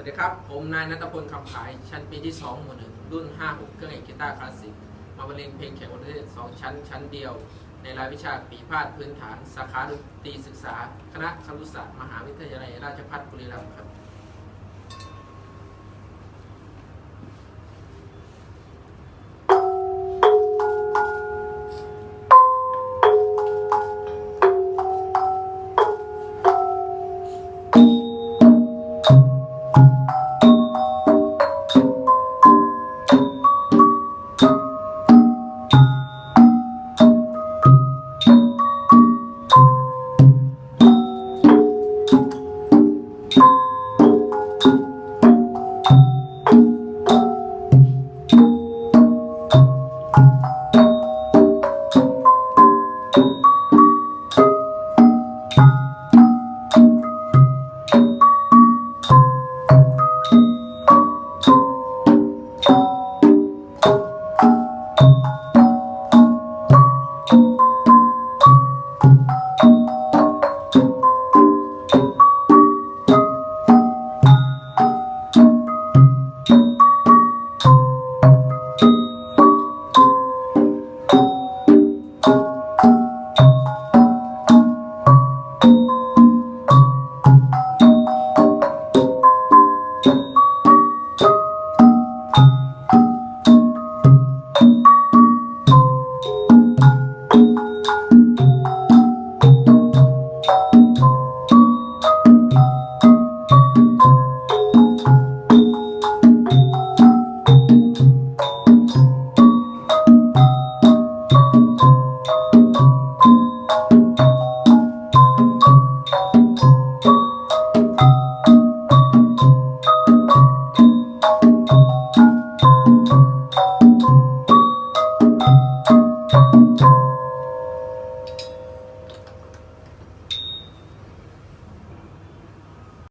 วัสดีครับ ผมนายนัทพลคำขาย ชั้นปีที่2หมู่หนึ่งรุ่น 56 เครื่องเอกกีตาร์คลาสสิก มาบรรเลงเพลงแข่งประเทศ 2 ชั้น ชั้นเดียว ในรายวิชาปีพาดพื้นฐาน สาขาดนตรีศึกษา คณะครุศาสตร์ มหาวิทยาลัยราชภัฏบุรีรัมย์ครับ